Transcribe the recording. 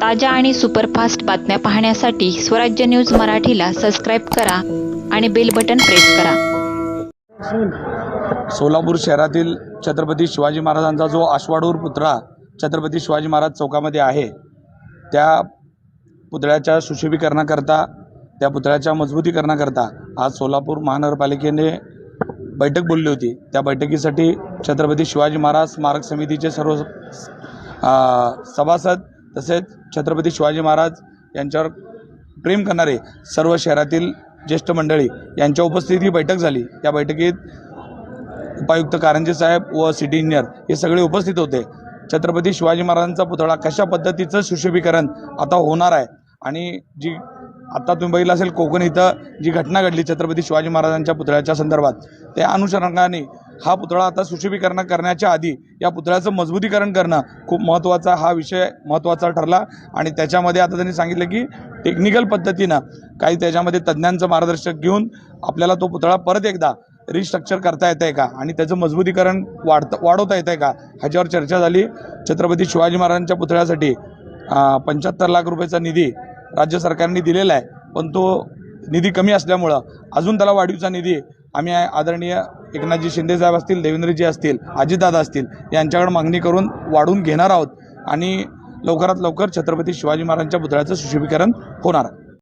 ताज्या आणि सुपरफास्ट बातम्या पाहण्यासाठी स्वराज्य न्यूज मराठीला सबस्क्राईब करा आणि बेल बटन प्रेस करा. सोलापूर शहरातील छत्रपती शिवाजी महाराजांचा जो आश्वाडूर पुतळा छत्रपती शिवाजी महाराज चौकामध्ये आहे त्या पुतळ्याच्या सुशोभीकरणाकरता त्या पुतळ्याच्या मजबूतीकरणाकरता आज सोलापूर महानगरपालिकेने बैठक बोलली होती. त्या बैठकीसाठी छत्रपती शिवाजी महाराज स्मारक समितीचे सर्व सभासद तसेच छत्रपती शिवाजी महाराज यांच्यावर प्रेम करणारे सर्व शहरातील ज्येष्ठ मंडळी यांच्या उपस्थितीत ही बैठक झाली. त्या बैठकीत उपायुक्त कारंजे साहेब व सिटी इंजिनियर हे सगळे उपस्थित होते. छत्रपती शिवाजी महाराजांचा पुतळा कशा पद्धतीचं सुशोभीकरण आता होणार आहे आणि जी आता तुम्ही बघितलं असेल कोकण इथं जी घटना घडली छत्रपती शिवाजी महाराजांच्या पुतळ्याच्या संदर्भात त्या अनुषंगाने हा पुतळा आता सुशोभीकरण करण्याच्या आधी या पुतळ्याचं मजबूतीकरण करणं खूप महत्त्वाचा हा विषय महत्त्वाचा ठरला. आणि त्याच्यामध्ये आता त्यांनी सांगितलं की टेक्निकल पद्धतीनं काही त्याच्यामध्ये तज्ज्ञांचं मार्गदर्शक घेऊन आपल्याला तो पुतळा परत एकदा रिस्ट्रक्चर करता येतं आहे का? आणि त्याचं मजबूतीकरण वाढतं वाढवता येतं आहे का? ह्याच्यावर चर्चा झाली. छत्रपती शिवाजी महाराजांच्या पुतळ्यासाठी पंच्याहत्तर लाख रुपयाचा निधी राज्य सरकारने दिलेला आहे. पण तो निधी कमी असल्यामुळं अजून त्याला वाढीवचा निधी आम्ही आदरणीय एकनाथजी शिंदेसाहेब असतील देवेंद्रजी असतील अजितदादा असतील यांच्याकडे मागणी करून वाढवून घेणार आहोत आणि लवकरात लवकर छत्रपती शिवाजी महाराजांच्या पुतळ्याचं सुशोभीकरण होणार आहे.